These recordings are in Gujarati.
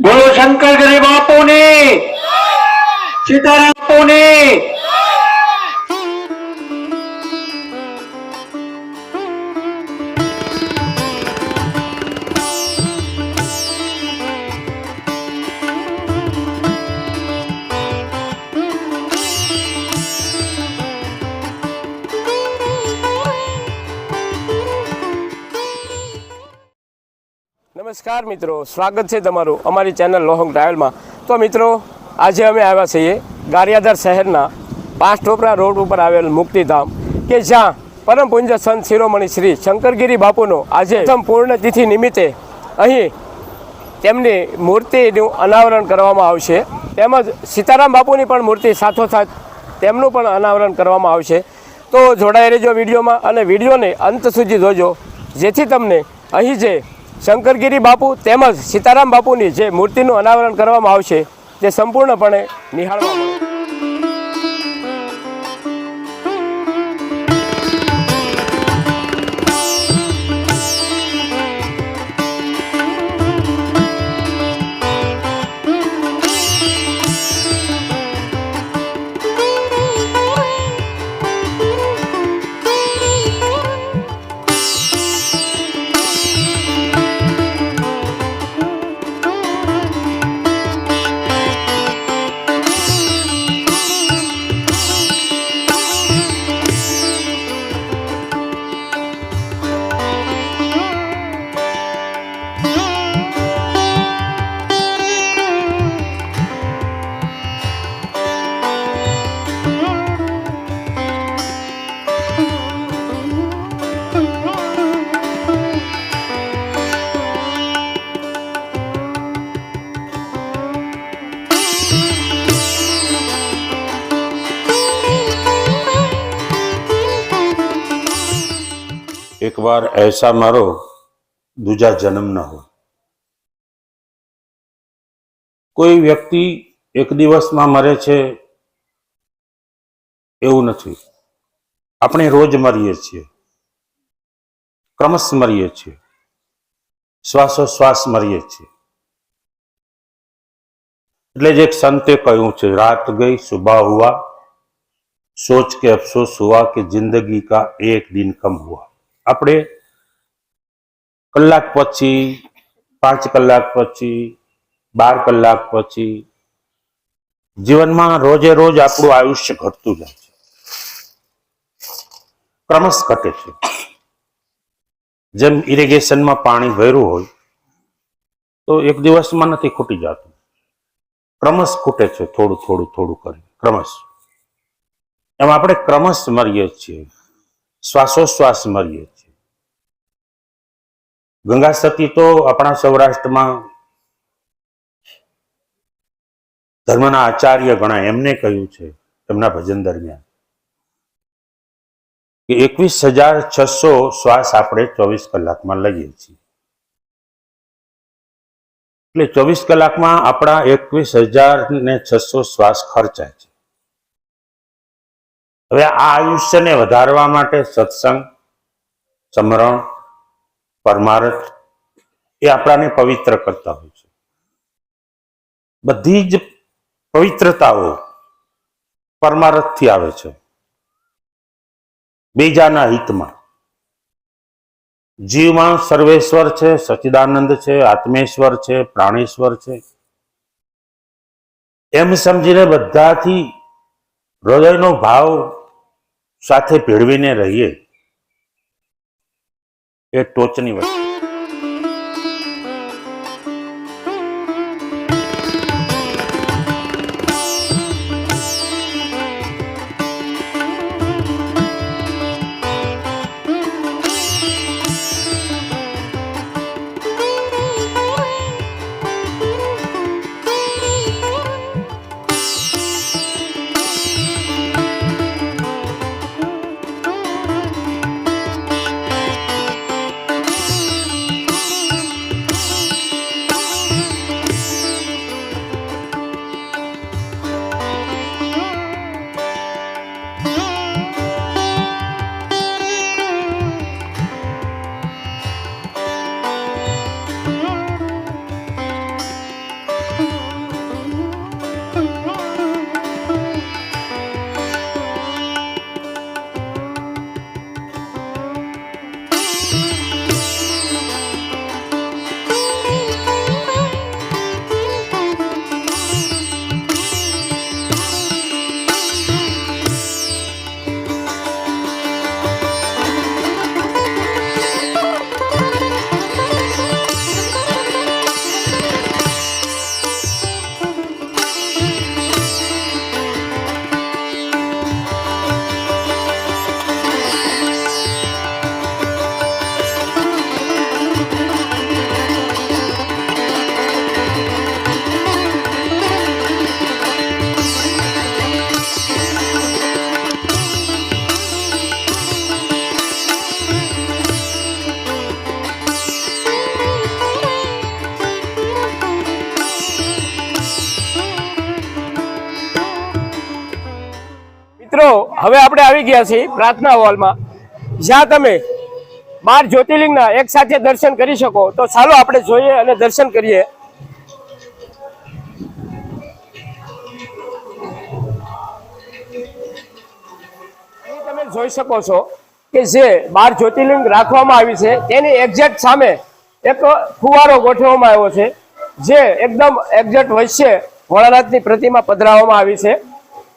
બોલો શંકર ગરી બાપુની. સીતારામ બાપુની નમસ્કાર મિત્રો, સ્વાગત છે તમારું અમારી ચેનલ લોહંગ ટ્રાવેલમાં તો મિત્રો, આજે અમે આવ્યા છીએ ગારિયાધાર શહેરના પાંચ ટોપરા રોડ ઉપર આવેલ મુક્તિધામ, કે જ્યાં પરમ પૂંજ સંત શિરોમણી શ્રી શંકરગીરી બાપુનો આજે પૂર્ણ તિથિ નિમિત્તે અહીં તેમની મૂર્તિનું અનાવરણ કરવામાં આવશે. તેમજ સીતારામ બાપુની પણ મૂર્તિ સાથોસાથ તેમનું પણ અનાવરણ કરવામાં આવશે. તો જોડાઈ રહેજો વિડીયોમાં અને વિડીયોને અંત સુધી જોજો, જેથી તમને અહીં જે શંકરગીરી બાપુ તેમજ સીતારામ બાપુની જે મૂર્તિનું અનાવરણ કરવામાં આવશે તે સંપૂર્ણપણે નિહાળવા એક વાર એસા મારો દૂજા જન્મ ન હોય. કોઈ વ્યક્તિ એક દિવસમાં મરે છે એવું નથી. આપણે રોજ મરીએ છીએ. ક્રમશ મરીએ છીએ. શ્વાસોશ્વાસ મરીએ છીએ. એટલે જ એક સંતે કહ્યું છે, રાત ગઈ સુબહ હુઆ. સોચ કે અફસોસ હુઆ કે જિંદગી કા એક દિન કમ હુઆ. આપણે કલાક પછી, પાંચ કલાક પછી, બાર કલાક પછી જીવનમાં રોજે રોજ આપણું આયુષ્ય ઘટતું જાય છે. ક્રમશ ઘટે છે. જેમ ઇરિગેશનમાં પાણી ભર્યું હોય, તો એક દિવસમાં નથી ખૂટી જતું. ક્રમશ ખૂટે છે થોડું થોડું થોડું કરી ક્રમશ. એમ આપણે ક્રમશ મરીએ છીએ. શ્વાસોશ્વાસ મરીએ ગંગા સતી તો આપણા સૌરાષ્ટ્રમાં ધર્મના આચાર્ય ગણાય, એમને કહ્યું છે એમના ભજન દરમિયાન કે એકવીસ હજાર છસો શ્વાસ આપણે ચોવીસ કલાકમાં લઈએ છીએ. એટલે ચોવીસ કલાકમાં આપણા એકવીસ હજાર ને છસો શ્વાસ ખર્ચાય છે. હવે આ આયુષ્યને વધારવા માટે સત્સંગ, સમરણ પરમાર્થ એ આપણાને પવિત્ર કરતા હોય છે. બધી જ પવિત્રતાઓ પરમાર્થથી આવે છે. બીજાના હિતમાં. જીવમાં સર્વેશ્વર છે, સચિદાનંદ છે, આત્મેશ્વર છે, પ્રાણેશ્વર છે. એમ સમજીને બધાથી હૃદયનો ભાવ સાથે ભેળવીને રહીએ. એ ટોચની વસ્તુ. આપણે આવી ગયા છીએ પ્રાર્થના હોલમાં. જ્યાં તમે બાર જ્યોતિર્લિંગના એક સાથે દર્શન કરી શકો, તો ચાલો આપણે જોઈએ અને દર્શન કરીએ. તમે જોઈ શકો છો કે જે બાર જ્યોતિર્લિંગ રાખવામાં આવી છે, તેની એક્ઝેક્ટ સામે એક ફુવારો ગોઠવવામાં આવ્યો છે, જે એકદમ એક્ઝેક્ટ વચ્ચે ભોળાનાથની પ્રતિમા પધરાવવામાં આવી છે.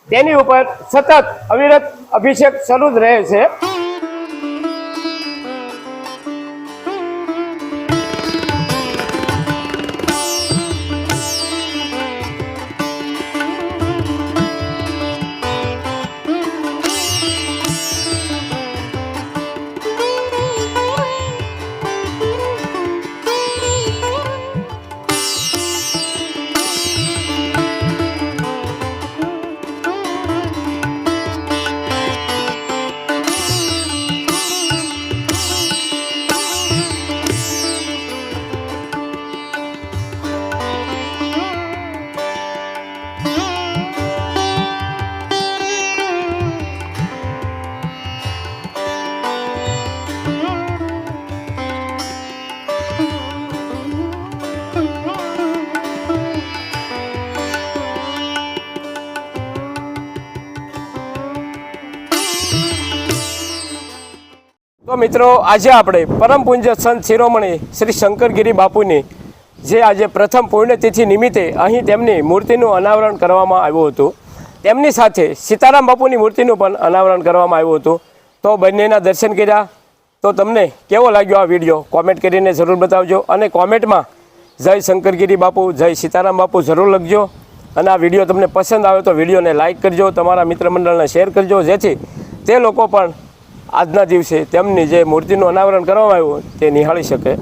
તેની ઉપર સતત અવિરત અભિષેક શરૂ જ રહે છે. મિત્રો, આજે આપણે પરમ પૂજ્ય સંત શિરોમણી શ્રી શંકરગીરી બાપુની જે આજે પ્રથમ પુણ્યતિથિ નિમિત્તે અહીં તેમની મૂર્તિનું અનાવરણ કરવામાં આવ્યું હતું. તેમની સાથે સીતારામ બાપુની મૂર્તિનું પણ અનાવરણ કરવામાં આવ્યું હતું. તો બંનેના દર્શન કર્યા. તો તમને કેવો લાગ્યો આ વીડિયો? કોમેન્ટ કરીને જરૂર બતાવજો અને કોમેન્ટમાં જય શંકરગીરી બાપુ, જય સીતારામ બાપુ જરૂર લખજો. અને આ વીડિયો તમને પસંદ આવે તો વિડીયોને લાઇક કરજો, તમારા મિત્ર મંડળને શેર કરજો, જેથી તે લોકો પણ આજના દિવસે તેમની જે મૂર્તિનું અનાવરણ કરવામાં આવ્યું તે નિહાળી શકે.